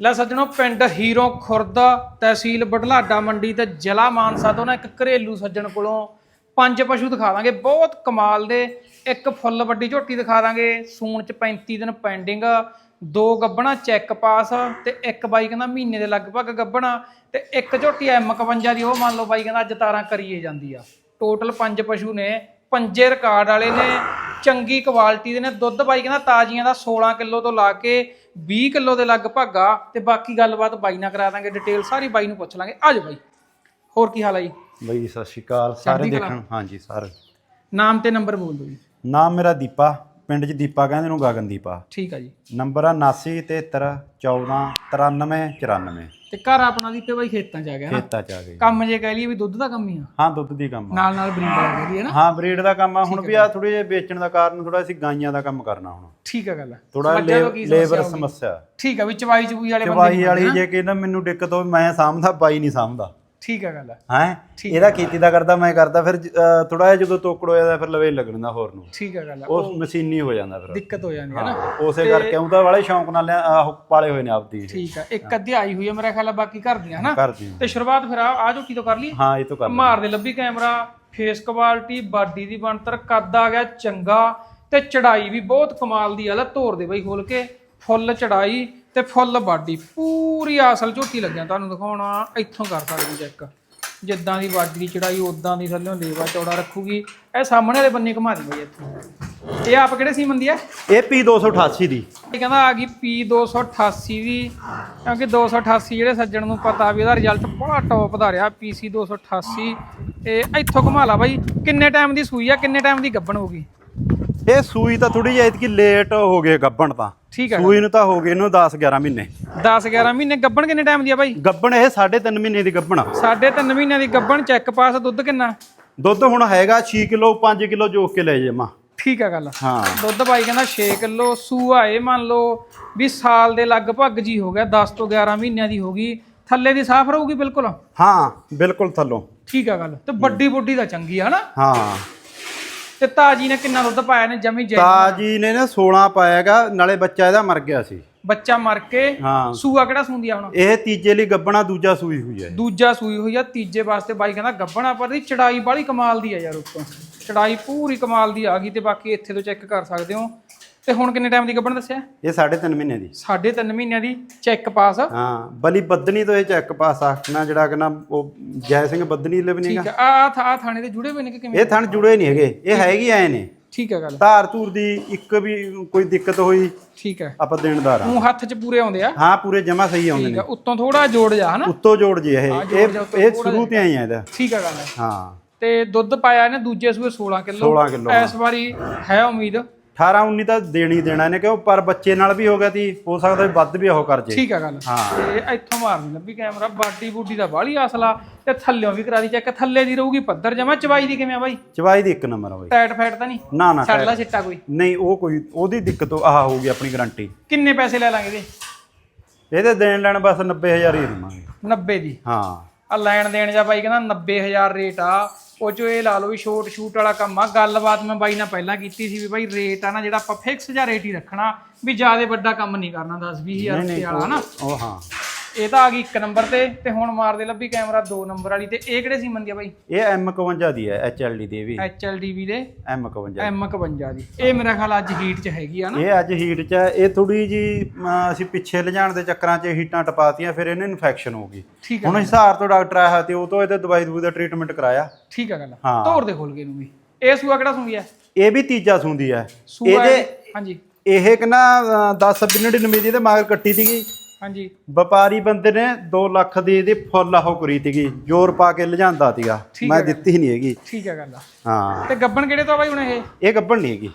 ਲੈ ਸੱਜਣੋ, ਪਿੰਡ ਹੀਰੋ ਖੁਰਦ ਤਹਿਸੀਲ ਬਢਲਾਡਾ ਮੰਡੀ ਤੇ ਜ਼ਿਲ੍ਹਾ ਮਾਨਸਾ ਤੋਂ ਨਾ ਇੱਕ ਘਰੇਲੂ ਸੱਜਣ ਕੋਲੋਂ ਪੰਜ ਪਸ਼ੂ ਦਿਖਾ ਦਾਂਗੇ। ਬਹੁਤ ਕਮਾਲ ਦੇ, ਇੱਕ ਫੁੱਲ ਵੱਡੀ ਝੋਟੀ ਦਿਖਾ ਦਾਂਗੇ। ਸੂਣ ਚ 35 ਦਿਨ ਪੈਂਡਿੰਗ ਦੋ ਗੱਬਣਾ ਚੈੱਕ ਪਾਸ ਤੇ ਇੱਕ ਬਾਈ ਕਹਿੰਦਾ ਮਹੀਨੇ ਦੇ ਲਗਭਗ ਗੱਬਣਾ ਤੇ ਇੱਕ ਝੋਟੀ ਐਮ 51 ਦੀ, ਉਹ ਮੰਨ ਲਓ ਬਾਈ ਕਹਿੰਦਾ ਅੱਜ ਤਾਰਾਂ ਕਰੀਏ ਜਾਂਦੀ ਆ। ਟੋਟਲ ਪੰਜ ਪਸ਼ੂ ਨੇ, ਪੰਜੇ ਰਿਕਾਰਡ ਵਾਲੇ ਨੇ, ਚੰਗੀ ਕੁਆਲਿਟੀ ਦੇ ਨੇ। ਦੁੱਧ ਬਾਈ ਕਹਿੰਦਾ ਤਾਜ਼ੀਆਂ ਦਾ 16 ਕਿਲੋ ਤੋਂ ਲਾ ਕੇ 20 ਕਿਲੋ ਦੇ ਲਗਭਗ ਆ ਤੇ ਬਾਕੀ ਗੱਲਬਾਤ ਬਾਈ ਨਾਲ ਕਰਾ ਦਾਂਗੇ ਡਿਟੇਲ ਸਾਰੀ ਬਾਈ ਨੂੰ ਪੁੱਛ ਲਾਂਗੇ। ਆਜੋ ਬਾਈ। ਹੋਰ ਕੀ ਹਾਲ ਹੈ ਜੀ? ਬਈ ਸਤਿ ਸ਼੍ਰੀ ਅਕਾਲ। ਸਾਰੇ। ਦੇਖਣ। ਹਾਂਜੀ ਸਾਰੇ। ਨਾਮ ਤੇ ਨੰਬਰ ਬੋਲ ਦਿਓ ਜੀ। ਨਾਮ ਮੇਰਾ ਦੀਪਾ। ਪਿੰਡ 'ਚ ਦੀਪਾ ਕਹਿੰਦੇ ਨੂੰ ਗਗਨਦੀਪਾ। ਠੀਕ ਆ ਜੀ। ਨੰਬਰ ਆ 79 73 14 93 94 ਤੇ ਘਰ ਆਪਣਾ ਦੀ ਤੇ ਬਾਈ ਖੇਤਾਂ ਚ ਆ ਗਿਆ ਨਾ। ਖੇਤਾਂ 'ਚ ਆ ਗਏ ਕੰਮ ਜੇ ਕਹਿ ਲਈਏ ਵੀ ਦੁੱਧ ਦਾ ਕੰਮ ਹੀ ਆ। ਹਾਂ ਦੁੱਧ ਦੀ ਕੰਮ ਆ। ਨਾਲ ਨਾਲ ਬਰੀਡਰ ਆ ਗਈ ਹੈ ਨਾ? ਹਾਂ ਬਰੀਡ ਦਾ ਕੰਮ ਆ। ਹੁਣ ਵੀ ਆ ਥੋੜੇ ਜਿਹਾ ਵੇਚਣ ਦਾ ਕਾਰਨ ਥੋੜਾ ਅਸੀਂ ਗਾਈਆਂ ਦਾ ਕੰਮ ਕਰਨਾ ਹੁਣ। ਠੀਕ ਆ ਗੱਲ ਥੋੜਾ ਕੀ ਸਮੱਸਿਆ ਲੇਬਰ? ਸਮੱਸਿਆ ਠੀਕ ਆ ਵੀ ਚਵਾਈ ਚਬੂਈ ਵਾਲੇ ਬੰਦੇ ਚਵਾਈ ਵਾਲੀ ਜੇ ਕਿ ਨਾ ਮੈਨੂੰ ਦਿੱਕਤ ਹੋਵੇ ਮੈਂ ਸਾਂਭਦਾ ਬਾਈ ਨਹੀਂ ਸਾਂਭਦਾ। ਠੀਕ ਆ ਗੱਲ ਹੈ? ਇਹਦਾ ਖੇਤੀ ਦਾ ਕਰਦਾ ਮੈਂ ਕਰਦਾ ਫਿਰ ਥੋੜਾ ਜਿਹਾ ਜਦੋਂ ਤੋਕੜ ਹੋ ਜਾਂਦਾ ਫਿਰ ਲਵੇ ਲੱਗਣ ਦਾ ਹੋਰ ਨੂੰ। ਠੀਕ ਆ ਗੱਲ ਉਹ ਮਸ਼ੀਨੀ ਹੋ ਜਾਂਦਾ ਫਿਰ। ਦਿੱਕਤ ਹੋ ਜਾਂਦੀ ਹੈ ਨਾ। ਹਾਂ, ਉਸੇ ਕਰਕੇ ਉਹਦਾ ਵਾਲੇ ਸ਼ੌਂਕ ਨਾਲ ਪਾਲੇ ਹੋਏ ਨੇ ਆਪਦੀ ਠੀਕ ਆ। ਇੱਕ ਅੱਧੀ ਆਈ ਹੋਈ ਹੈ ਮੇਰਾ ਖਿਆਲ ਬਾਕੀ ਘਰ ਦੀਆਂ ਹਨਾ ਤੇ ਸ਼ੁਰੂਆਤ ਫਿਰ ਆ ਆ ਝੋਟੀ ਤੋਂ ਕਰ ਲਈ? ਹਾਂ ਇਹ ਤੋਂ ਕਰ ਮਾਰ ਦੇ ਲੱਭੀ ਕੈਮਰਾ ਫੇਸ ਕੁਆਲਿਟੀ ਬਾਡੀ ਦੀ ਬਣਤਰ ਕੱਦ ਆ ਗਿਆ ਚੰਗਾ। ਤੇ ਚੜਾਈ ਵੀ ਬਹੁਤ ਕਮਾਲ ਦੀ ਆ ਲੈ ਤੋਰ ਦੇ ਬਈ ਖੋਲ ਕੇ। ਫੁੱਲ ਚੜਾਈ। ਤੇ ਫੁੱਲ ਬਾਡੀ ਪੂਰੀ ਅਸਲ ਝੋਟੀ ਲੱਗਿਆ ਤੁਹਾਨੂੰ ਦਿਖਾਉਣਾ ਇੱਥੋਂ ਕਰ ਸਕਦੇ ਚੈੱਕ ਜਿੱਦਾਂ ਦੀ ਬਾਡੀ ਦੀ ਚੜਾਈ ਉਦਾਂ ਦੀ ਥੱਲੇ ਲੇਵਾ ਚੌੜਾ ਰੱਖੂਗੀ। ਇਹ ਸਾਹਮਣੇ ਵਾਲੇ ਬੰਨੇ ਘੁਮਾ ਦੀ ਬਈ ਇੱਥੋਂ। ਇਹ ਆਪ ਕਿਹੜੇ ਸੀਮਨ ਦੀ ਆ? ਇਹ ਪੀ 288 ਦੀ। ਇਹ ਕਹਿੰਦਾ ਆ ਗਈ P288 ਦੀ ਕਿਉਂਕਿ 288 ਜਿਹੜੇ ਸੱਜਣ ਨੂੰ ਪਤਾ ਵੀ ਉਹਦਾ ਰਿਜ਼ਲਟ ਬੜਾ ਟੌਪ ਦਾ ਰਿਹਾ PC 288 ਤੇ ਇੱਥੋਂ ਘੁਮਾ ਲਾ ਬਾਈ ਕਿੰਨੇ ਟਾਈਮ ਦੀ ਸੂਈ ਆ ਕਿੰਨੇ ਟਾਈਮ ਦੀ ਗੱਬਣ ਹੋਗੀ ਇਹ ਸੂਈ ਤਾਂ ਥੋੜੀ ਜਿਹੀ ਇਤਕੀ ਲੇਟ ਹੋ ਗਏ ਗੱਬਣ ਤਾਂ। ਠੀਕ ਹੈ ਸੂਈ ਨੂੰ। ਤਾਂ ਹੋ ਗਏ ਇਹਨੂੰ 10 11 ਮਹੀਨੇ। 10 11 ਮਹੀਨੇ ਗੱਬਣ ਕਿੰਨੇ ਟਾਈਮ ਦੀ ਆ ਬਾਈ? ਗੱਬਣ ਇਹ 3.5 ਮਹੀਨੇ ਦੀ ਗੱਬਣ ਆ। ਸਾਢੇ ਤਿੰਨ ਮਹੀਨਿਆਂ ਦੀ ਗੱਬਣ ਚੈੱਕ ਪਾਸ ਦੁੱਧ ਕਿੰਨਾ? ਦੁੱਧ ਹੁਣ ਹੈਗਾ 6 ਕਿਲੋ 5 ਕਿਲੋ ਜੋਕ ਕੇ ਲੈ ਜਾਵਾਂ ਠੀਕ ਆ ਗੱਲ। ਹਾਂ। ਦੁੱਧ ਬਾਈ ਕਹਿੰਦਾ 6 ਕਿਲੋ ਸੂਆ ਇਹ ਮੰਨ ਲਓ ਵੀ ਸਾਲ ਦੇ ਲਗਭਗ ਜੀ ਹੋ ਗਿਆ 10 ਤੋਂ 11 ਮਹੀਨਿਆਂ ਦੀ ਹੋ ਗਈ। ਥੱਲੇ ਦੀ ਸਾਫ਼ ਰਹੂਗੀ ਬਿਲਕੁਲ? ਹਾਂ ਬਿਲਕੁਲ ਥੱਲੋਂ। ਠੀਕ ਆ ਗੱਲ। ਤੇ ਵੱਡੀ ਬੁੱਢੀ ਦਾ ਚੰਗੀ ਆ ਹਨਾ? ਹਾਂ। ਤੇ ਤਾਜੀ ਨੇ ਕਿੰਨਾ ਦੁੱਧ ਪਾਇਆ ਨੇ ਜਮੀ ਜੈ ਤਾਜੀ ਨੇ ਨਾ 16 ਪਾਇਆਗਾ ਨਾਲੇ ਬੱਚਾ ਇਹਦਾ ਮਰ ਗਿਆ ਸੀ। ਬੱਚਾ ਮਰ ਕੇ ਹਾਂ। ਸੂਆ ਕਿਹੜਾ ਸੂੰਦੀ ਆ ਹੁਣ? ਇਹ ਤੀਜੇ ਲਈ ਗੱਬਣਾ ਦੂਜਾ ਸੂਈ ਹੋਈ ਹੈ। ਦੂਜਾ ਸੂਈ ਹੋਈ ਆ ਤੀਜੇ ਵਾਸਤੇ ਬਾਈ ਕਹਿੰਦਾ ਗੱਬਣਾ ਪਰ ਦੀ ਚੜਾਈ ਬਾਲੀ ਕਮਾਲ ਦੀ ਆ ਯਾਰ ਉੱਤੋਂ। ਚੜਾਈ ਪੂਰੀ ਕਮਾਲ ਦੀ ਆ ਗਈ ਤੇ ਬਾਕੀ ਇੱਥੇ ਤੋਂ ਚੈੱਕ ਕਰ ਸਕਦੇ ਹੋ। ਤੇ ਹੁਣ ਕਿੰਨੇ ਟਾਈਮ ਦੀ ਗੱਬਣ ਦੱਸਿਆ? ਇਹ 3.5 ਮਹੀਨੇ ਦੀ। ਸਾਢੇ ਤਿੰਨ ਮਹੀਨਿਆਂ ਦੀ ਚੈੱਕ ਪਾਸ ਹਾਂ ਬਲੀ ਬੱਦਨੀ ਤੋਂ ਇਹ ਚੈੱਕ ਪਾਸ ਆਖਣਾ ਜਿਹੜਾ ਕਿ ਨਾ ਉਹ ਜੈ ਸਿੰਘ ਬੱਦਨੀ ਲਿਵਨੀਗਾ ਠੀਕ ਆ ਆ ਥਾ ਥਾਣੇ ਦੇ ਜੁੜੇ ਹੋਏ ਨੇ ਕਿ ਕਿਵੇਂ? ਇਹ ਥਣ ਜੁੜੇ ਨਹੀਂ ਹੈਗੇ ਇਹ ਹੈਗੀ ਐ ਨੇ। ਠੀਕ ਆ ਗੱਲ। ਧਾਰ ਧੂਰ ਦੀ ਇੱਕ ਵੀ ਕੋਈ ਦਿੱਕਤ ਹੋਈ ਠੀਕ ਹੈ ਆਪਾਂ ਦੇਣਦਾਰ ਆ। ਉਹ ਹੱਥ 'ਚ ਪੂਰੇ ਆਉਂਦੇ ਆ। ਹਾਂ ਪੂਰੇ ਜਮਾ ਸਹੀ ਆਉਂਦੇ ਠੀਕ ਨੇ। ਆ ਉੱਤੋਂ ਥੋੜਾ ਜੋੜ ਜਾ ਹਨਾ? ਉੱਤੋਂ ਜੋੜ ਜੀ ਇਹ। ਇਹ ਇਹ ਸ਼ੁਰੂ ਤੇ ਆਈ ਆ ਇਹਦਾ। ਠੀਕ ਆ ਗੱਲ ਹਾਂ। ਤੇ ਦੁੱਧ ਪਾਇਆ ਇਹਨੇ ਦੂਜੇ ਸੂਏ 16 ਕਿਲੋ। 16 ਕਿਲੋ ਇਸ ਵਾਰੀ ਹੈ ਉਮੀਦ। 18 19 ਤਾਂ ਦੇਣੀ ਦੇਣਾ ਇਹਨੇ ਕਿਉਂ? ਪਰ ਬੱਚੇ ਨਾਲ ਵੀ ਹੋ ਗਿਆ ਤੀ ਹੋ ਸਕਦਾ ਵੀ ਵੱਧ ਵੀ ਉਹ ਕਰ ਜੇ। ਠੀਕ ਆ ਗੱਲ। ਹਾਂ। ਤੇ ਇੱਥੋਂ ਮਾਰਨੀ ਲੱਭੀ ਕੈਮਰਾ ਬਾਡੀ ਬੂਡੀ ਦਾ ਬਾਹਲੀ ਆਸਲਾ ਤੇ ਥੱਲਿਓਂ ਵੀ ਕਰਾ ਦੀ ਚੈੱਕ ਥੱਲੇ ਦੀ ਰਹੂਗੀ ਪੱਧਰ ਜਮਾ। ਚਵਾਈ ਦੀ ਕਿਵੇਂ ਆ ਬਾਈ? ਚਵਾਈ ਦੀ ਇੱਕ ਨੰਬਰ ਆ ਬਈ। ਟਾਇਟ ਫੈਟ ਤਾਂ ਨਹੀਂ? ਨਾ ਨਾ ਛੱਡ ਲਾ ਛਿੱਟਾ ਕੋਈ। ਨਹੀਂ ਉਹ ਕੋਈ ਉਹਦੀ ਦਿੱਕਤ ਆਹ ਹੋਊਗੀ ਆਪਣੀ ਗਾਰੰਟੀ ਕਿੰਨੇ ਪੈਸੇ ਲੈ ਲਾਂਗੇ ਇਹਦੇ? ਇਹਦੇ ਦੇਣ ਲੈਣ ਬਸ 90000 ਹੀ ਦੇਵਾਂਗੇ। 90 ਦੀ? ਹਾਂ। ਆ ਲੈਣ ਦੇਣ ਜਾ ਬਾਈ ਕਹਿੰਦਾ 90000 ਰੇਟ ਆ। ਉਹ ਚੋ ਇਹ ਲਾ ਲਓ ਵੀ ਸ਼ੋਰਟ ਸ਼ੂਟ ਵਾਲਾ ਕੰਮ ਆ ਗੱਲਬਾਤ ਮੈਂ ਬਾਈ ਨਾਲ ਪਹਿਲਾਂ ਕੀਤੀ ਸੀ ਵੀ ਬਾਈ ਰੇਟ ਆ ਨਾ ਜਿਹੜਾ ਆਪਾਂ ਫਿਕਸ ਜਿਹਾ ਰੇਟ ਹੀ ਰੱਖਣਾ ਵੀ ਜ਼ਿਆਦਾ ਵੱਡਾ ਕੰਮ ਨਹੀਂ ਕਰਨਾ 10 20000 ਰੁਪਏ ਵਾਲਾ ਹਨਾ ਉਹ ਹਾਂ। ਇਹ ਤਾਂ ਆ ਗਈ ਇੱਕ ਨੰਬਰ ਤੇ ਤੇ ਹੁਣ ਮਾਰਦੇ ਲੱਭੀ ਕੈਮਰਾ 2 ਨੰਬਰ ਵਾਲੀ ਤੇ ਇਹ ਕਿਹੜੇ ਸੀ ਮੰਦੀ ਆ ਬਾਈ? ਇਹ M51 ਦੀ ਹੈ HLD ਦੀ ਇਹ ਵੀ। HLDV ਦੇ? M51 M51 ਦੀ। ਇਹ ਮੇਰਾ ਖਿਆਲ ਅੱਜ ਹੀਟ 'ਚ ਹੈਗੀ ਆ ਨਾ। ਇਹ ਅੱਜ ਹੀਟ 'ਚ ਹੈ ਇਹ ਥੋੜੀ ਜੀ ਅਸੀਂ ਪਿੱਛੇ ਲਿਜਾਣ ਦੇ ਚੱਕਰਾਂ 'ਚ ਹੀਟਾਂ ਟਪਾਤੀਆਂ ਫਿਰ ਇਹਨੂੰ ਇਨਫੈਕਸ਼ਨ ਹੋ ਗਈ ਆ ਹੁਣ ਹਿਸਾਰ ਤੋਂ ਡਾਕਟਰ ਆਇਆ ਤੇ ਉਹ ਤੋਂ ਇਹਦੇ ਦਵਾਈ ਦਵੂਈ ਦਾ ਟ੍ਰੀਟਮੈਂਟ ਕਰਾਇਆ। ਠੀਕ ਆ ਗੱਲ ਹਾਂ। ਤੋੜ ਦੇ ਖੋਲ ਕੇ ਇਹਨੂੰ ਵੀ। ਇਹ ਸੂਆ ਕਿਹੜਾ ਸੂਈ ਆ? ਇਹ ਵੀ ਤੀਜਾ ਸੁੰਦੀ ਸੂਆ ਇਹਦੇ ਇਹ- ਹਾਂਜੀ। ਇਹ ਕਿਨਾ 10 ਬਿਨੜੀ ਨਮੀਦੀ ਤੇ ਮਾਰ ਕੱਟੀ ਸੀਗੀ। ਹਾਂਜੀ। ਵਪਾਰੀ ਬੰਦੇ ਨੇ 2 ਲੱਖ ਦੀ ਇਹਦੀ ਫੁੱਲ ਆਹੋ ਕਰੀ ਸੀਗੀ ਜ਼ੋਰ ਪਾ ਕੇ ਲਿਜਾਂਦਾ ਠੀਕ ਮੈਂ ਹੈ। ਦਿੱਤੀ ਨਹੀਂ ਹੈਗੀ। ਠੀਕ ਆ ਗੱਲ ਹਾਂ। ਤੇ ਗੱਬਣ ਕਿਹੜੇ ਤੋਂ ਬਾਈ ਹੁਣ ਇਹ? ਇਹ ਗੱਭਣ ਨਹੀਂ ਹੈਗੀ।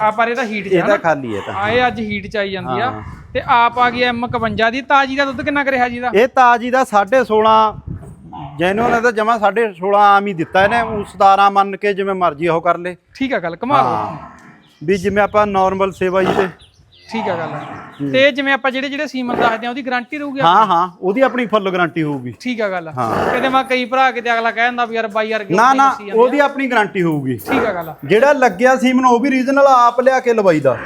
ਆ ਪਰ ਇਹਦਾ ਹੀਟ ਆ ਇਹਦਾ ਨਾ ਖਾਲੀ ਹੈ ਤਾਂ। ਆਏ ਅੱਜ ਹੀਟ 'ਚ ਆਈ ਜਾਂਦੀ ਆ। ਹਾਂ। ਤੇ ਆਪ ਆ ਗਈ M51 ਦੀ। ਤਾਜੀ ਦਾ ਦੁੱਧ ਕਿੰਨਾ ਕਰਿਆ ਜੀ ਦਾ ਇਹ ਤਾਜੀ ਦਾ 16.5 ਜੈਨੂਨ ਇਹਦਾ ਜਮਾ 16.5 ਆਮ ਹੀ ਦਿੱਤਾ ਇਹਨੇ ਉਹ 17 ਮੰਨ ਕੇ ਜਿਵੇਂ ਮਰਜ਼ੀ ਉਹ ਕਰ ਲੇ। ਠੀਕ ਆ ਗੱਲ ਕਮਾਲ ਹਾਂ ਵੀ ਜਿਵੇਂ ਆਪਾਂ ਨਾਰਮਲ ਸੇਵਾ ਜੀ ਤੇ ਠੀਕ ਆ ਗੱਲ ਤੇ ਜਿਵੇਂ ਆਪਾਂ ਜਿਹੜੇ ਜਿਹੜੇ ਸੀਮਨ ਦੱਸਦੇ ਆ ਉਹਦੀ ਗਾਰੰਟੀ ਰਹੂਗੀ ਹਾਂ ਹਾਂ ਉਹਦੀ ਆਪਣੀ ਫੁੱਲ ਗਾਰੰਟੀ ਹੋਊਗੀ। ਠੀਕ ਆ ਗੱਲ। ਕਿਤੇ ਮੈਂ ਕਈ ਭਰਾ ਕਿਤੇ ਅਗਲਾ ਕਹਿ ਦਿੰਦਾ ਵੀ ਯਾਰ ਬਾਈ ਯਾਰ ਨਾ ਨਾ। ਉਹਦੀ ਆਪਣੀ ਗਾਰੰਟੀ ਹੋਊਗੀ। ਠੀਕ ਆ ਗੱਲ ਜਿਹੜਾ ਲੱਗਿਆ ਸੀਮਨ ਉਹ ਵੀ ਰੀਜਨਲ ਆਪ ਲਿਆ ਕੇ ਲਵਾਈਦਾ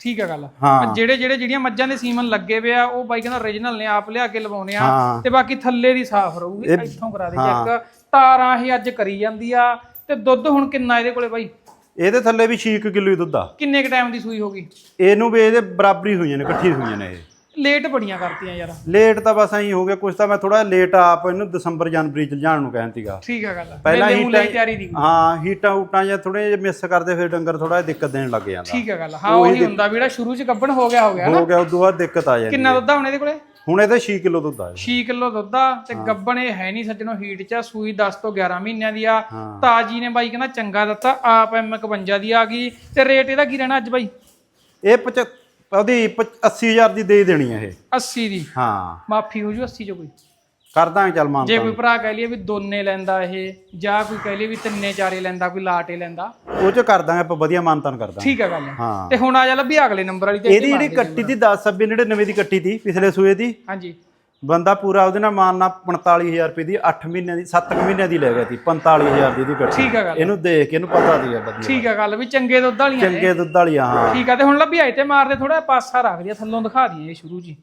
ਠੀਕ ਆ ਗੱਲ। ਜਿਹੜੇ ਜਿਹੜੇ ਜਿਹੜੀਆਂ ਮੱਝਾਂ ਦੇ ਸੀਮਨ ਲੱਗੇ ਪਿਆ ਉਹ ਬਾਈ ਕਹਿੰਦਾ origignal ਨੇ ਆਪ ਲਿਆ ਕੇ ਲਵਾਉਣੇ ਆ। ਤੇ ਬਾਕੀ ਥੱਲੇ ਦੀ ਸਾਫ਼ ਰਹੂਗੀ। ਇੱਥੋਂ ਕਰਾ ਦੇ। ਚੈੱਕ ਤਾਰਾਂ ਇਹ ਅੱਜ ਕਰੀ ਜਾਂਦੀ ਆ। ਤੇ ਦੁੱਧ ਹੁਣ ਕਿੰਨਾ ਇਹਦੇ ਕੋਲੇ ਬਾਈ? ਇਹਦੇ ਥੱਲੇ ਵੀ 6 ਕਿਲੋ ਹੀ ਦੁੱਧ ਆ। ਕਿੰਨੇ ਕ ਟਾਈਮ ਦੀ ਸੂਈ ਹੋਗੀ ਇਹਨੂੰ ਵੀ ਇਹਦੇ ਬਰਾਬਰੀ ਹੋਈਆਂ ਨੇ ਇਕੱਠੀ ਹੋਈਆਂ ਨੇ ਇਹ। ਲੇਟ ਬੜੀਆਂ ਕਰਤੀਆਂ ਯਾਰ। ਲੇਟ ਤਾਂ ਬਸ ਐਂ ਹੋ ਗਿਆ ਕੁਛ ਤਾਂ ਮੈਂ ਥੋੜਾ ਲੇਟ ਆਪ ਇਹਨੂੰ ਦਸੰਬਰ ਜਨਵਰੀ ਚ ਜਾਣ ਨੂੰ ਕਹਿਣ ਸੀਗਾ। ਠੀਕ ਆ ਗੱਲ ਪਹਿਲਾਂ ਹੀਟਾਂ ਤਿਆਰੀ ਦੀ ਹਾਂ ਹੀਟਾਂ ਹੂਟਾਂ ਜਾਂ ਥੋੜੇ ਜਿਹਾ ਮਿਸ ਕਰਦੇ ਫਿਰ ਡੰਗਰ ਥੋੜਾ ਦਿੱਕਤ ਦੇਣ ਲੱਗ ਜਾਂਦਾ। ਠੀਕ ਆ ਗੱਲ ਹਾਂ ਉਹੀ ਹੁੰਦਾ ਵੀ ਜਿਹੜਾ ਸ਼ੁਰੂ ਚ ਗੱਬਣ ਹੋ ਗਿਆ ਹੋ ਗਿਆ ਨਾ। ਹੋ ਗਿਆ ਉਦੋਂ ਬਾਅਦ ਦਿੱਕਤ ਆ ਜਾਂਦੀ ਕਿੰਨਾ ਦੁੱਧ ਆ ਹੁਣ ਇਹਦੇ ਕੋਲੇ? ਹੁਣ ਇਹਦੇ 6 ਕਿਲੋ ਦੁੱਧ ਆ 6 ਕਿਲੋ ਦੁੱਧ ਆ ਤੇ ਗੱਬਣ ਇਹ ਹੈ ਨਹੀਂ ਸੱਜਣੋ ਹੀਟ ਚ ਸੂਈ 10 ਤੋਂ 11 ਮਹੀਨਿਆਂ ਦੀ ਆ। ਤਾਜੀ ਨੇ ਬਾਈ ਕਹਿੰਦਾ ਚੰਗਾ ਦਿੱਤਾ ਆਪ ਐਮ 51 ਦੀ ਆ ਗਈ। ਤੇ ਰੇਟ ਇਹਦਾ ਕੀ ਰਹਿਣਾ ਅੱਜ ਬਾਈ? ਇਹ ਪਚ ਉਹਦੀ 80000 ਦੀ ਦੇ ਦੇਣੀ ਆ ਇਹ। 80 ਦੀ। ਹਾਂ। ਮਾਫੀ ਹੋ ਜੂ 80 ਚ ਕੋਈ। ਕਰ ਦਾਂਗੇ ਚੱਲ ਮਾਨ ਜੇ ਕੋਈ ਭਰਾ ਕਹਿ ਲਈਏ ਵੀ ਦੋਨੇ ਲੈਂਦਾ ਇਹ ਜਾਂ ਕੋਈ ਕਹਿ ਲਈਏ ਵੀ ਤਿੰਨੇ ਚਾਰੇ ਲੈਂਦਾ ਕੋਈ ਲਾਟੇ ਲੈਂਦਾ। ਉਹ ਚ ਕਰ ਦਾਂਗੇ ਆਪਾਂ ਵਧੀਆ ਮਾਨਤਾਨ ਕਰ ਦਾਂਗੇ ਠੀਕ ਆ ਗੱਲ। ਹਾਂ। ਤੇ ਹੁਣ ਆ ਜਾ ਲੱਭੀ ਅਗਲੇ ਨੰਬਰ ਵਾਲੀ ਤੇ ਇਹਦੀ ਜਿਹੜੀ ਕੱਟੀ ਦੀ 10 ਸੱਬੇ 99 ਦੀ ਕੱਟੀ ਦੀ ਪਿਛਲੇ ਸੂਏ ਦੀ। ਹਾਂਜੀ। ਬੰਦਾ ਪੂਰਾ ਉਹਦੇ ਨਾਲ ਮਾਨਣਾ 45000 ਰੁਪਏ ਦੀ 8 ਮਹੀਨਿਆਂ ਦੀ 7 ਮਹੀਨਿਆਂ ਦੀ ਲੈ ਗਿਆ ਸੀ 45000 ਦੀ ਇਹਦੀ ਕੱਟੀ। ਠੀਕ ਆ ਗੱਲ। ਇਹਨੂੰ ਦੇਖ ਕੇ ਇਹਨੂੰ ਪਤਾ ਦੀ ਆ ਵਧੀਆ। ਠੀਕ ਆ ਗੱਲ ਵੀ ਚੰਗੇ ਦੁੱਧ ਵਾਲੀਆਂ ਚੰਗੇ ਦੁੱਧ ਵਾਲੀ ਆ ਹਾਂ। ਠੀਕ ਆ ਤੇ ਹੁਣ ਲੱਭੀ ਆਏ ਤੇ ਮਾਰਦੇ ਥੋੜਾ ਪਾਸਾ ਰੱਖ ਦਿਆ ਥੱਲੋਂ ਦਿਖਾ ਦਈਏ ਸ਼ੁਰੂ ਜੀ।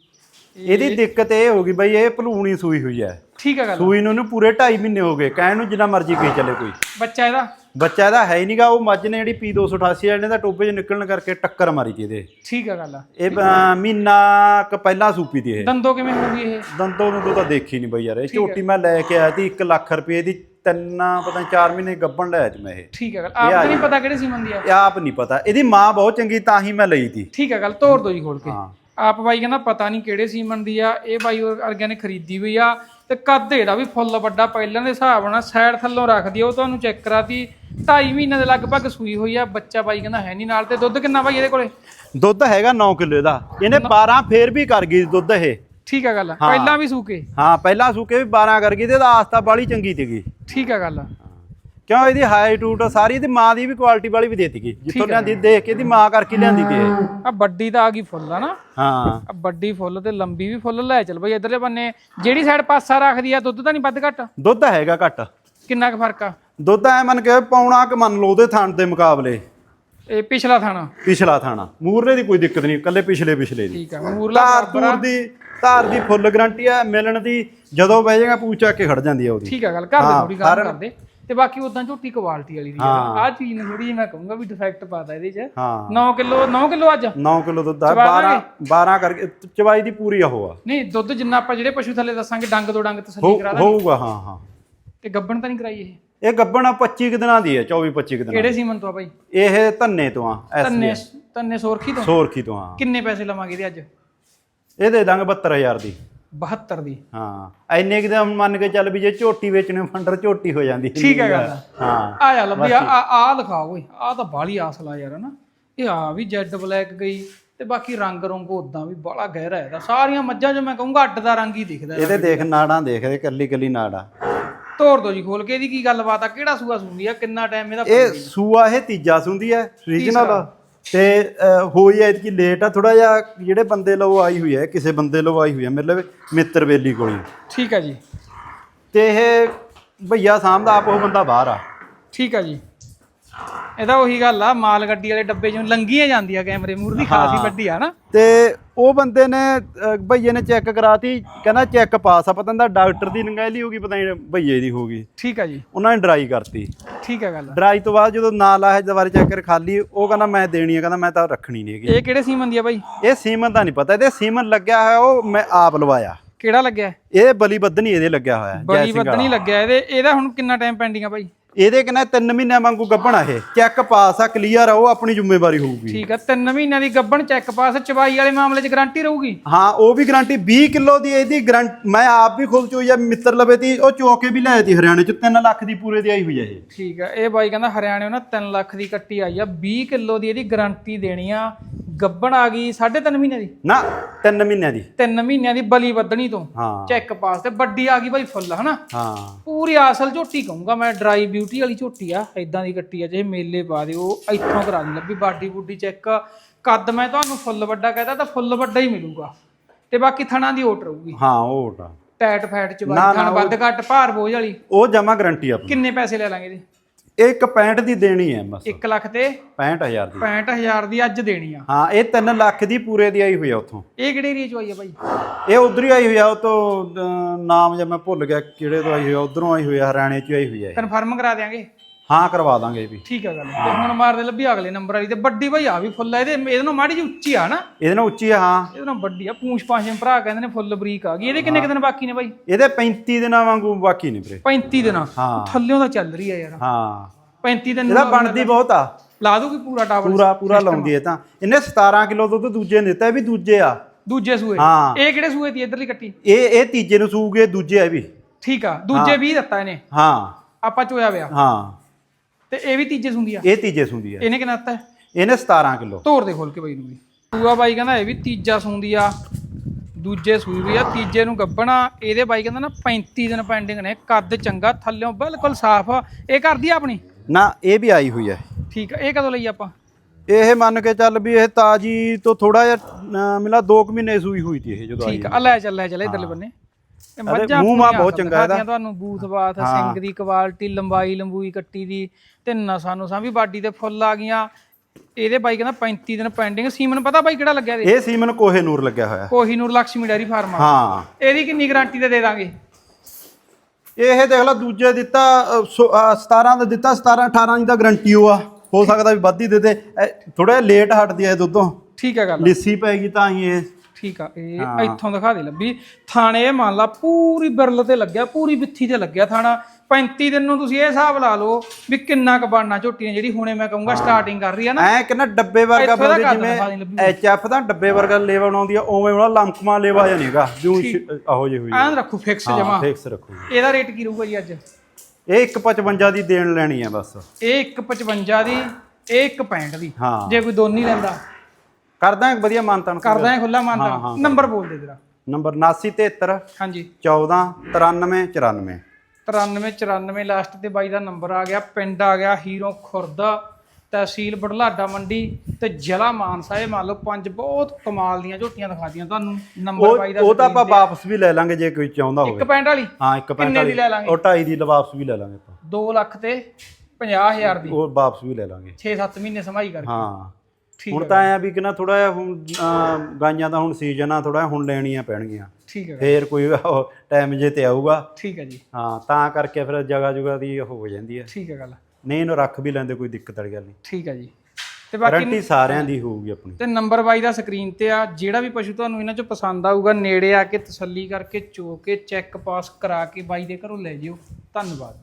ਇਹਦੀ ਦਿੱਕਤ ਇਹ ਹੋ ਗਈ ਬਈ ਇਹ ਭਲੂਣੀ ਸੂਈ ਹੋਈ ਹੈ। ਠੀਕ ਆ ਗੱਲ ਸੂਈ ਨੂੰ ਇਹਨੂੰ ਪੂਰੇ 2.5 ਮਹੀਨੇ ਹੋ ਗਏ ਕਹਿਣ ਨੂੰ ਜਿੰਨਾ ਮਰਜ਼ੀ ਕਹੀ ਚੱਲੇ ਕੋਈ। ਬੱਚਾ ਇਹਦਾ? ਬੱਚਾ ਇਹਦਾ ਹੈ ਹੀ ਨਹੀਂਗਾ ਉਹ ਮੱਝ ਨੇ ਜਿਹੜੀ ਪੀ 288 ਇਹਨੇ ਦਾ ਟੋਬੇ 'ਚ ਨਿਕਲਣ ਕਰਕੇ ਟੱਕਰ ਮਾਰੀ ਤੀ ਇਹਦੇ। ਠੀਕ ਆ ਗੱਲ ਇਹ ਮਹੀਨਾ ਕ ਪਹਿਲਾਂ ਸੂਪੀ ਦੀ ਇਹ। ਦੰਦੋ ਕਿਵੇਂ ਹੋਊਗੀ ਇਹ? ਦੰਦੋਂ ਨੂੰ ਤਾਂ ਦੇਖੀ ਨਹੀਂ ਬਈ ਯਾਰ ਇਹ ਝੋਟੀ ਮੈਂ ਲੈ ਕੇ ਆਇਆ ਸੀ 1 ਲੱਖ ਰੁਪਏ ਦੀ ਤਿੰਨ ਪਤਾ ਨਹੀਂ 4 ਮਹੀਨੇ ਗੱਬਣ ਲਿਆ ਸੀ ਮੈਂ ਇਹ। ਠੀਕ ਆ ਗੱਲ। ਆਪ ਨਹੀਂ ਪਤਾ ਕਿਹੜੇ ਸੀਮਨ ਦੀ ਆ। ਆਪ ਨਹੀਂ ਪਤਾ। ਇਹਦੀ ਮਾਂ ਬਹੁਤ ਚੰਗੀ ਤਾਂ ਹੀ ਮੈਂ ਲਈ ਤੀ। ਠੀਕ ਆ ਗੱਲ ਤੋੜ ਦੋ ਜੀ ਖੋਲ ਕੇ। ਹਾਂ। ਆਪ ਬਾਈ ਕਹਿੰਦਾ ਪਤਾ ਨਹੀਂ ਕਿਹੜੇ ਸੀਮਨ ਦੀ ਆ ਇਹ ਬਾਈ ਵਰਗਿਆਂ ਨੇ ਖਰੀਦੀ ਹੋਈ ਆ ਤੇ ਕੱਦ ਇਹਦਾ ਵੀ ਫੁੱਲ ਵੱਡਾ ਪਹਿਲਾਂ ਦੇ ਹਿਸਾਬ ਨਾਲ ਸਾਈਡ ਥੱਲੋਂ ਰੱਖਦੀ ਆ ਉਹ ਤੁਹਾਨੂੰ ਚੈੱਕ ਕਰਾਤੀ 2.5 ਮਹੀਨੇ ਦੇ ਲਗਭਗ ਸੂਈ ਹੋਈ ਆ ਬੱਚਾ ਬਾਈ ਕਹਿੰਦਾ ਹੈ ਨਹੀਂ ਨਾਲ ਤੇ ਦੁੱਧ ਕਿੰਨਾ ਬਾਈ ਇਹਦੇ ਕੋਲੇ? ਦੁੱਧ ਹੈਗਾ 9 ਕਿਲੋ ਦਾ ਇਹਨੇ 12 ਫੇਰ ਵੀ ਕਰ ਗਈ ਦੁੱਧ ਇਹ। ਠੀਕ ਆ ਗੱਲ ਪਹਿਲਾਂ ਵੀ ਸੂਕੇ? ਹਾਂ ਪਹਿਲਾਂ ਸੂਕੇ ਵੀ 12 ਕਰ ਗਈ ਤੇ ਇਹਦਾ ਆਸਤਾ ਬਾਲੀ ਚੰਗੀ ਸੀਗੀ। ਠੀਕ ਆ ਗੱਲ ਕਿਉਂ ਇਹਦੀ ਹਾਈਟ ਹੂਟ ਸਾਰੀ ਇਹਦੀ ਮਾਂ ਦੀ ਵੀ ਕੁਆਲਿਟੀ ਵਾਲੀ ਵੀ ਦੇਤੀ ਗਈ। ਜਿੱਥੋਂ ਲਿਆਂਦੀ ਦੇਖ ਕੇ ਇਹਦੀ ਮਾਂ ਕਰਕੇ ਲਿਆਂਦੀ ਤੀ ਆ ਵੱਡੀ ਤਾਂ ਆ ਗਈ ਫੁੱਲ ਆ ਨਾ। ਹਾਂ। ਆ ਵੱਡੀ ਫੁੱਲ ਤੇ ਲੰਬੀ ਵੀ ਫੁੱਲ ਲੈ ਚੱਲ ਬਈ ਇਧਰਲੇ ਬੰਨੇ। ਜਿਹੜੀ ਸਾਈਡ ਪਾਸਾ ਰੱਖਦੀ ਆ ਦੁੱਧ ਤਾਂ ਨਹੀਂ ਵੱਧ ਘੱਟ? ਦੁੱਧ ਹੈਗਾ ਘੱਟ। ਕਿੰਨਾ ਕੁ ਫ਼ਰਕ ਆ? ਦੁੱਧ ਐ ਮੰਨ ਕੇ ਪੌਣਾ ਕ ਮੰਨ ਲਓ ਉਹਦੇ ਥਣ ਦੇ ਮੁਕਾਬਲੇ। ਇਹ ਪਿਛਲਾ ਥਾਣਾ। ਪਿਛਲਾ ਥਾਣਾ ਮੂਰਲੇ ਦੀ ਕੋਈ ਦਿੱਕਤ ਨਹੀਂ ਕੱਲੇ ਪਿਛਲੇ ਪਿਛਲੇ ਦੀ। ਠੀਕ ਆ ਮੂਰਲਾ ਧਾਰ ਦੀ ਧਾਰ ਦੀ ਫੁੱਲ ਗਰੰਟੀ ਆ ਮਿਲਣ ਦੀ ਜਦੋਂ ਬਹਿ ਜਾਏਗਾ ਪੂਛ ਚੱਕ ਕੇ ਖੜ ਜਾਂਦੀ ਆ ਉਹਦੀ। ਠੀਕ ਆ ਗੱਲ ਕਰ ਦੇ ਥੋੜੀ ਗੱਲ ਕਰਦੇ ਤੇ ਬਾਕੀ ਉਦਾਂ ਝੋਟੀ ਕੁਆਲਿਟੀ ਵਾਲੀ ਦੀ ਆ। ਆਹ ਚੀਜ਼ ਨੇ ਥੋੜੀ ਜਿਹੀ ਮੈਂ ਕਹੂੰਗਾ ਵੀ ਡਿਫੈਕਟ ਪਾਤਾ ਇਹਦੇ ਚ। ਹਾਂ। 9 ਕਿਲੋ 9 ਕਿਲੋ ਅੱਜ? 9 ਕਿਲੋ ਦੁੱਧ ਆ 12 12 ਕਰਕੇ ਚਵਾਈ ਦੀ ਪੂਰੀ ਆ ਉਹ ਆ। ਨਹੀਂ ਦੁੱਧ ਜਿੰਨਾ ਆਪਾਂ ਜਿਹੜੇ ਪਸ਼ੂ ਥੱਲੇ ਦੱਸਾਂਗੇ ਡੰਗ ਦੋ ਡੰਗ ਤਸੱਲੀ ਹੋ- ਕਰਾ ਦਾਂ ਹੋਊਗਾ ਹਾਂ ਹਾਂ। ਤੇ ਗੱਬਣ ਤਾਂ ਨਹੀਂ ਕਰਾਈ ਇਹ? ਇਹ ਗੱਬਣ 25 ਕੁ ਦਿਨਾਂ ਦੀ ਹੈ 24 25 ਕੁ ਦਿਨਾਂ ਕਿਹੜੇ ਸੀਮਨ ਤੋਂ ਆ ਬਾਈ? ਇਹ ਧੰਨੇ ਤੋਂ ਆ ਐਸ ਤੰਨੇ ਤੰਨੇ ਸੋਰਖੀ ਤੋਂ? ਸੋਰਖੀ ਤੋਂ ਆ। ਕਿੰਨੇ ਪੈਸੇ ਲਵਾਂਗੇ ਇਹਦੇ ਅੱਜ? ਇਹ ਦੇ ਦਾਂਗੇ 72000 ਦੀ। 72 ਦੀ। ਹਾਂ ਐਨੇ ਕਿ ਤਾਂ ਮੰਨ ਕੇ ਚੱਲ ਵੀ ਜੇ ਝੋਟੀ ਵੇਚਣੇ ਫੰਡਰ ਝੋਟੀ ਹੋ ਜਾਂਦੀ ਠੀਕ ਹੈ ਗੱਲ। ਹਾਂ ਆ ਜਾ ਲੱਭੀ ਆ ਆ ਆ ਲਿਖਾ ਓਏ ਆ ਤਾਂ ਬਾਲੀ ਆਸਲਾ ਯਾਰ ਹਨਾ। ਇਹ ਆ ਵੀ ਜੈਡ ਬਲੈਕ ਗਈ ਤੇ ਬਾਕੀ ਰੰਗ ਰੰਗ ਉਦਾਂ ਵੀ ਬਾਲਾ ਗਹਿਰਾ ਇਹਦਾ। ਸਾਰੀਆਂ ਮੱਝਾਂ 'ਚ ਮੈਂ ਕਹੂੰਗਾ ਅੱਡ ਦਾ ਰੰਗ ਹੀ ਦਿਖਦਾ ਇਹਦੇ। ਦੇਖ ਨਾੜਾਂ ਦੇਖ ਇਹ ਕੱਲੀ ਕੱਲੀ ਨਾੜਾ ਤੋੜ ਦੋ ਜੀ ਖੋਲ ਕੇ ਇਹਦੀ ਕੀ ਗੱਲਬਾਤ ਆ? ਕਿਹੜਾ ਸੂਆ ਸੁੰਦੀ ਆ? ਕਿੰਨਾ ਟਾਈਮ ਇਹਦਾ ਇਹ ਸੂਆ ਇਹ ਤੀਜਾ ਸੁੰਦੀ ਹੈ ਰੀਜਨਲ ਤੇ ਹੋਈ ਐ ਕਿ ਲੇਟ ਆ ਥੋੜਾ ਜਿਹਾ ਜਿਹੜੇ ਬੰਦੇ ਲੋ ਆਈ ਹੋਈ ਹੈ ਕਿਸੇ ਬੰਦੇ ਲੋ ਆਈ ਹੋਈ ਹੈ ਮਤਲਬ ਮਿੱਤਰ ਬੇਲੀ ਕੋਲੀ। ਠੀਕ ਆ ਜੀ। ਤੇ ਇਹ ਭਈਆ ਸਾਹਮਣਾ ਆਪ ਉਹ ਬੰਦਾ ਬਾਹਰ ਆ। ਠੀਕ ਆ ਜੀ। ਇਹਦਾ ਉਹੀ ਗੱਲ ਆ ਮਾਲ ਗੱਡੀ ਵਾਲੇ ਡੱਬੇ ਚੋਂ ਲੰਗੀਆਂ ਜਾਂਦੀਆਂ ਕੈਮਰੇ ਮੂਰ ਦੀ ਖਾਸੀ ਵੱਡੀ ਆ ਨਾ। ਤੇ ਉਹ ਬੰਦੇ ਨੇ ਭਈਏ ਨੇ ਚੈੱਕ ਕਰਾਤੀ ਕਹਿੰਦਾ ਚੈੱਕ ਪਾਸ ਆ ਪਤਾ ਨਹੀਂ ਡਾਕਟਰ ਦੀ ਨੰਗੈਲੀ ਹੋ ਗਈ ਪਤਾ ਨਹੀਂ ਭਈਏ ਦੀ ਹੋ ਗਈ ਠੀਕ ਆ ਜੀ। ਉਹਨਾਂ ਨੇ ਡਰਾਈ ਕਰਤੀ। ਠੀਕ ਆ ਗੱਲ। ਡਰਾਈ ਤੋਂ ਬਾਅਦ ਜਦੋਂ ਨਾ ਲਾਇਆ ਦੁਬਾਰਾ ਚੈੱਕ ਕਰ ਖਾਲੀ ਉਹ ਕਹਿੰਦਾ ਮੈਂ ਦੇਣੀ ਹੈ ਕਹਿੰਦਾ ਮੈਂ ਤਾਂ ਰੱਖਣੀ ਨਹੀਂ ਹੈਗੀ। ਇਹ ਕਿਹੜੇ ਸੀਮਨ ਦੀ ਆ ਬਾਈ? ਇਹ ਸੀਮਨ ਦਾ ਨਹੀਂ ਪਤਾ ਇਹਦੇ ਸੀਮਨ ਲੱਗਿਆ ਹੋਇਆ ਉਹ ਮੈਂ ਆਪ ਲਵਾਇਆ। ਕਿਹੜਾ ਲੱਗਿਆ? ਇਹ ਬਲੀ ਬੱਦਨੀ ਇਹਦੇ ਲੱਗਿਆ ਹੋਇਆ ਸਿੰਘ ਵੱਧਣੀ ਲੱਗਿਆ ਇਹਦੇ ਇਹਦਾ ਹੁਣ ਕਿੰਨਾ ਟਾਈਮ ਪੈਂਡਿੰਗ ਆ ਬਾਈ? ਇਹਦੇ ਕਹਿੰਦਾ 3 ਮਹੀਨਿਆਂ ਵਾਂਗੂ ਗੱਭਣਾ ਇਹ। ਚੈੱਕ ਪਾਸ ਆ ਕਲੀਅਰ ਆ ਉਹ ਆਪਣੀ ਜ਼ਿੰਮੇਵਾਰੀ ਹੋਊਗੀ। ਠੀਕ ਆ 3 ਮਹੀਨਿਆਂ ਦੀ ਗੱਬਣ ਚੈੱਕ ਪਾਸ ਚਵਾਈ ਵਾਲੇ ਮਾਮਲੇ 'ਚ ਗਾਰੰਟੀ ਰਹੂਗੀ? ਹਾਂ ਉਹ ਵੀ ਗਾਰੰਟੀ 20 ਕਿਲੋ ਦੀ ਇਹਦੀ ਗਰੰਟ ਮੈਂ ਆਪ ਵੀ ਖੁਦ ਚੋਈ ਆ ਮਿੱਤਰ ਲਵੇ ਤੀ ਉਹ ਚੋਕੇ ਵੀ ਲਿਆਈ ਤੀ ਹਰਿਆਣੇ ਚ 3 ਲੱਖ ਦੀ ਪੂਰੇ ਦੀ ਆਈ ਹੋਈ ਆ ਇਹ। ਠੀਕ ਆ ਇਹ ਬਾਈ ਕਹਿੰਦਾ ਹਰਿਆਣੇ ਉਹਨਾਂ 3 ਲੱਖ ਦੀ ਕੱਟੀ ਆਈ ਆ 20 ਕਿਲੋ ਦੀ ਇਹਦੀ ਗਾਰੰਟੀ ਦੇਣੀ ਆ। ਗੱਬਣ ਆ ਗਈ 3.5 ਮਹੀਨਿਆਂ ਦੀ? ਨਾ 3 ਮਹੀਨਿਆਂ ਦੀ। 3 ਮਹੀਨਿਆਂ ਦੀ ਬਲੀ ਵੱਧਣੀ ਤੋਂ। ਹਾਂ। ਚੈੱਕ ਪਾਸ ਤੇ ਵੱਡੀ ਆ ਗਈ ਬਾਈ ਫੁੱਲ ਹਨਾ? ਹਾਂ। ਪੂਰੀ ਅਸਲ ਝੋਟੀ ਕਹੂੰਗਾ ਮੈਂ ਡਰਾਈ ਬਿਊਟੀ ਵਾਲੀ ਝੋਟੀ ਆ ਇਦਾਂ ਦੀ ਕੱਟੀ ਆ ਜੇ ਮੇਲੇ ਪਾ ਦਿਓ ਇੱਥੋਂ ਕਰਾ ਦੀ ਲੱਭੀ ਬਾਡੀ ਬੂਡੀ ਚੈੱਕ। ਕੱਦ ਮੈਂ ਤੁਹਾਨੂੰ ਫੁੱਲ ਵੱਡਾ ਕਹਤਾ ਤਾਂ ਫੁੱਲ ਵੱਡਾ ਹੀ ਮਿਲੂਗਾ। ਤੇ ਬਾਕੀ ਥਣਾ ਦੀ ਓਟ ਰਹੂਗੀ। ਹਾਂ ਉਹ ਤਾਂ ਟੈਟ ਫੈਟ ਚ ਬਾਈ ਥਣ ਵੱਧ ਘੱਟ ਭਾਰ ਬੋਝ ਵਾਲੀ। ਉਹ ਜਮਾ ਗਾਰੰਟੀ ਆਪਣੀ। ਕਿੰਨੇ ਪੈਸੇ ਲੈ ਲਾਂਗੇ ਇਹਦੇ ਇਹ ਇੱਕ 65 ਦੀ ਦੇਣੀ ਹੈ ਬਸ। 1 ਲੱਖ ਤੇ 65000 ਦੀ। 65000 ਦੀ ਅੱਜ ਦੇਣੀ ਆ। ਹਾਂ ਇਹ 3 ਲੱਖ ਦੀ ਪੂਰੇ ਦੀ ਆਈ ਹੋਈ ਆ ਉੱਥੋਂ। ਇਹ ਕਿਹੜੇ ਏਰੀਆ ਚੋਂ ਆਈ ਆ ਬਾਈ? ਇਹ ਉਧਰ ਹੀ ਆਈ ਹੋਈ ਆ ਉਹ ਤੋਂ ਨਾਮ ਜੇ ਮੈਂ ਭੁੱਲ ਗਿਆ ਕਿਹੜੇ ਤੋਂ ਆਈ ਹੋਈ ਆ ਉਧਰੋਂ ਆਈ ਹੋਈ ਆ ਹਰਿਆਣੇ ਚੋਂ ਆਈ ਹੋਈ ਆ। ਕਨਫਰਮ ਕਰਾ ਦਿਆਂਗੇ। ਹਾਂ ਕਰਵਾ ਦਾਂਗੇ ਇਹ ਵੀ। ਠੀਕ ਆ ਗੱਲ। ਤੇ ਹੁਣ ਮਾਰਦੇ ਲੱਭੀ ਅਗਲੇ ਨੰਬਰ ਵਾਲੀ ਤੇ ਵੱਡੀ ਬਾਈ ਆ ਵੀ ਫੁੱਲ ਆ। ਇਹਦੇ ਇਹਦੇ ਨਾਲ ਮਾੜੀ ਜਿਹੀ ਉੱਚੀ ਆ ਨਾ। ਇਹਦੇ ਨਾਲ ਉੱਚੀ ਆ ਹਾਂ। ਇਹਦੇ ਨਾਲ ਵੱਡੀ ਆ। ਪੂੰਛ ਪਾਛੇ ਭਰਾ ਕਹਿੰਦੇ ਨੇ ਫੁੱਲ ਬਰੀਕ ਆ ਗਈ। ਇਹਦੇ ਕਿੰਨੇ ਕੁ ਦਿਨ ਬਾਕੀ ਨੇ ਬਾਈ? ਇਹਦੇ 35 ਦਿਨਾਂ ਵਾਂਗੂ ਬਾਕੀ ਨਹੀਂ ਵੀਰੇ। 35 ਦਿਨਾਂ। ਹਾਂ। ਥੱਲਿਓਂ ਦਾ ਚੱਲ ਰਹੀ ਆ ਯਾਰ। ਹਾਂ। 35 ਦਿਨ ਇਹਦਾ ਬਣਦੀ ਬਹੁਤ ਆ। ਲਾ ਦੂਗੀ ਪੂਰਾ ਟਾਵਰ ਪੂਰਾ ਪੂਰਾ ਲਾਉਂਦੀ ਹੈ ਤਾਂ। ਇਹਨੇ 17 ਕਿਲੋ ਦੁੱਧ ਦੂਜੇ ਨੇ ਦਿੱਤਾ ਇਹ ਵੀ ਦੂਜੇ ਆ। ਦੂਜੇ ਸੂਏ। ਹਾਂ। ਇਹ ਕਿਹੜੇ ਸੂਏ ਦੀ ਇਧਰਲੀ ਕੱਟੀ? ਇਹ ਇਹ ਤੀਜੇ ਨੂੰ ਸੂਗੇ ਦੂਜੇ ਆ ਇਹ ਵੀ। ਠੀਕ ਆ। ਦੂਜੇ 20 ਦਿੱਤਾ ਇਹਨੇ। ਹਾਂ। ਆਪਾਂ ਚੋਇਆ ਵਿਆ ਹਾਂ। ਤੇ ਇਹ ਵੀ ਤੀਜੇ ਸੁੰਦੀ ਆ। ਇਹ ਤੀਜੇ ਸੁੰਦੀ ਆ। ਇਹਨੇ ਕਿੰਨਾ ਦਿੱਤਾ? ਹੈ? ਇਹਨੇ 17 ਕਿਲੋ। ਤੋੜ ਦੇ ਖੋਲ ਕੇ ਬਾਈ ਨੂੰ ਵੀ। ਦੂਆ ਬਾਈ ਕਹਿੰਦਾ ਇਹ ਵੀ ਤੀਜਾ ਸੁੰਦੀ ਆ। ਦੂਜੇ ਸੂਈ ਵੀ ਆ ਤੀਜੇ ਨੂੰ ਗੱਬਣਾ ਇਹਦੇ ਬਾਈ ਕਹਿੰਦਾ ਨਾ 35 ਦਿਨ ਪੈਂਡਿੰਗ ਨੇ। ਕੱਦ ਚੰਗਾ ਥੱਲਿਓਂ ਬਿਲਕੁਲ ਸਾਫ਼। ਇਹ ਕਰਦੀ ਆ ਆਪਣੀ? ਨਾ ਇਹ ਵੀ ਆਈ ਹੋਈ ਹੈ ਠੀਕ ਆ ਇਹ ਕਦੋਂ ਲਈ ਆਪਾਂ? ਇਹ ਮੰਨ ਕੇ ਚੱਲ ਵੀ ਇਹ ਤਾਜੀ ਤੋਂ ਥੋੜਾ ਜਿਹਾ ਅਹ, ਮਿਲਾ 2 ਮਹੀਨੇ ਸੂਈ ਹੋਈ ਤੀ ਇਹ ਜਦੋਂ ਆਈ ਠੀਕ ਆ ਆ। ਲੈ ਚੱਲ ਲੈ ਚੱਲ ਇਧਰਲੇ ਬੰਨੇ। ਮੱਝਾਂ ਮੂੰਹ ਮਾਂ ਬਹੁਤ ਚੰਗਾ ਇਹਦਾ। ਤੁਹਾਨੂੰ ਬੂਥ ਬਾਥ ਸਿੰਘ ਦੀ ਕੁਆਲਿਟੀ ਲੰਬਾਈ ਲੰਬੂਈ ਕੱਟੀ ਦੀ ਤੇ ਨਸਾਂ ਨੂੰ ਵੀ ਬਾਡੀ ਤੇ ਫੁੱਲ ਆ ਗਈਆਂ। ਇਹਦੇ ਬਾਈ ਕਹਿੰਦਾ 35 ਦਿਨ ਪੈਂਡਿੰਗ ਸੀਮਨ ਪਤਾ ਬਾਈ ਕਿਹੜਾ ਲੱਗਿਆ ਇਹ ਸੀਮਨ ਕੋਹੇ ਨੂਰ ਲੱਗਿਆ ਹੋਇਆ। ਕੋਹੀਨੂਰ ਲక్ష్ਮੀ ਡੈਰੀ ਫਾਰਮ ਆ। ਹਾਂ। ਇਹਦੀ ਕਿੰਨੀ ਗਾਰੰਟੀ ਤੇ ਦੇ ਦਾਂਗੇ? ਇਹ ਦੇਖ ਲਾ ਦੂਜੇ ਦਿੱਤਾ ਅਹ, ਸੋ- ਅਹ, 17 ਦਾ ਦਿੱਤਾ 17 18 ਦੀ ਤਾਂ ਗਰੰਟੀ ਉਹ ਆ। ਹੋ ਸਕਦਾ ਵੀ ਵੱਧ ਹੀ ਦੇ ਦੇ। ਥੋੜਾ ਲੇਟ ਹਟਦੀ ਹੈ ਇਹ ਦੁੱਧੋਂ। ਠੀਕ ਆ ਗੱਲ। ਲਿੱਸੀ ਪੈਗੀ ਤਾਂ ਹੀ ਇਹ। ਠੀਕ ਆ ਇਹ ਇੱਥੋਂ ਦਿਖਾ ਦੇ ਲੱਭੀ। ਥਾਣੇ ਇਹ ਮੰਨ ਲਾ ਪੂਰੀ ਬਿਰਲ ਤੇ ਲੱਗਿਆ ਪੂਰੀ ਵਿੱਥੀ ਤੇ ਲੱਗਿਆ ਥਾਣਾ। 35 ਦਿਨ ਨੂੰ ਤੁਸੀਂ ਇਹ ਹਿਸਾਬ ਲਾ ਲਓ ਵੀ ਕਿੰਨਾ ਕੁ ਬਣਨਾ ਝੋਟੀ ਨੇ ਜਿਹੜੀ ਹੁਣੇ ਮੈਂ ਕਹੂੰਗਾ ਸਟਾਰਟਿੰਗ ਕਰ ਰਹੀ ਆ ਨਾ। ਐ ਕਿੰਨਾ ਡੱਬੇ ਵਰਗਾ ਇੱਥੋਂ ਦਾ ਬੰਦੇ ਕੱਦ ਜਿਵੇਂ ਦਿਖਾ ਦੇ ਡੱਬੇ ਵਰਗਾ ਲੇਵਾ ਬਣਾਉਂਦੀ ਆ ਉਵੇਂ ਉਹਦਾ ਲੰਕਮਾ ਲੇਵਾ ਜਾਂ ਨਹੀਂਗਾ ਜਿਉਂ ਆਹੋ ਜਿਹੀ ਹੋਈ। ਐਨ ਰੱਖੋ ਫਿਕਸ ਜਮਾ। ਫਿਕਸ ਰੱਖੋ। ਇਹਦਾ ਰੇਟ ਕੀ ਰਹੂਗਾ ਜੀ ਅੱਜ? ਇਹ 155 ਦੀ ਦੇਣ ਲੈਣੀ ਆ ਬਸ। ਇਹ 155 ਦੀ ਇਹ 165 ਦੀ। ਜੇ ਕੋਈ ਦੋਨੀ ਲੈਂਦਾ ਕਰਦਾ ਇੱਕ ਵਧੀਆ ਮਾਨਤਾਨ ਕਰਦਾ ਹੈ ਖੁੱਲਾ ਹਾਂ, ਹਾਂ। ਨੰਬਰ ਬੋਲ ਦੇ ਜਰਾ। ਨੰਬਰ 7973 ਹਾਂਜੀ। 14 93 94 93 94 ਲਾਸਟ ਤੇ ਬਾਈ ਦਾ ਨੰਬਰ ਆ ਗਿਆ ਪਿੰਡ ਆ ਗਿਆ ਹੀਰੋ ਖੁਰਦਾ ਤਹਿਸੀਲ ਬੜਲਾਡਾ ਮੰਡੀ ਤੇ ਜ਼ਿਲ੍ਹਾ ਮਾਨਸਾ ਇਹ ਮੰਨ ਲਓ ਪੰਜ ਬਹੁਤ ਕਮਾਲ ਦੀਆਂ ਝੋਟੀਆਂ ਦਿਖਾਤੀਆਂ ਤੁਹਾਨੂੰ ਨੰਬਰ ਬਾਈ ਦਾ ਉਹ ਤਾਂ ਆਪਾਂ ਵਾਪਸ ਵੀ ਲੈ ਲਾਂਗੇ ਜੇ ਕੋਈ ਚਾਹੁੰਦਾ ਇੱਕ ਹੋਵੇ ਪੈਂਟ ਵਾਲੀ? ਹਾਂ ਇੱਕ ਪੈਂਟ ਕਿੰਨੇ ਦੀ ਲੈ ਲਾਂਗੇ? ਉਹ 2.5 ਦੀ ਵਾਪਸ ਵੀ ਲੈ ਲਾਂਗੇ ਆਪਾਂ। 2 ਲੱਖ ਤੇ 50000 ਦੀ। ਉਹ ਵਾਪਸ ਵੀ ਲੈ ਲਾਂਗੇ। 6-7 ਮਹੀਨੇ ਸਮਾਈ ਕਰਕੇ। ਹਾਂ। ਹੁਣ ਤਾਂ ਐ ਵੀ ਕਿਨਾ ਥੋੜਾ ਜਿਹਾ ਹੁਣ ਗਾਈਆਂ ਦਾ ਹੁਣ ਸੀਜ਼ਨ ਆ ਥੋੜਾ ਹੁਣ ਲੈਣੀਆਂ ਪੈਣਗੀਆਂ। ਠੀਕ ਹੈ ਫੇਰ ਕੋਈ ਟਾਈਮ ਜੇ ਤੇ ਆਊਗਾ। ਠੀਕ ਹੈ ਜੀ। ਹਾਂ ਤਾਂ ਕਰਕੇ ਫਿਰ ਜਗ੍ਹਾ ਜੁਗਾ ਦੀ ਹੋ ਜਾਂਦੀ ਹੈ। ਠੀਕ ਹੈ ਗੱਲ। ਨਹੀਂ ਇਹਨੂੰ ਰੱਖ ਵੀ ਲੈਂਦੇ ਕੋਈ ਦਿੱਕਤ ਵਾਲੀ ਗੱਲ ਨਹੀਂ। ਠੀਕ ਹੈ ਜੀ। ਤੇ ਬਾਕੀ ਗਾਰੰਟੀ ਸਾਰਿਆਂ ਦੀ ਹੋਊਗੀ ਆਪਣੀ। ਤੇ ਨੰਬਰ ਬਾਈ ਦਾ ਸਕਰੀਨ ਤੇ ਆ ਜਿਹੜਾ ਵੀ ਪਸ਼ੂ ਤੁਹਾਨੂੰ ਇਹਨਾਂ ਚੋਂ ਪਸੰਦ ਆਊਗਾ ਨੇੜੇ ਆ ਕੇ ਤਸੱਲੀ ਕਰਕੇ ਚੋ ਕੇ ਚੈੱਕ ਪਾਸ ਕਰਾ ਕੇ ਬਾਈ ਦੇ ਘਰੋਂ ਲੈ ਜਿਓ। ਧੰਨਵਾਦ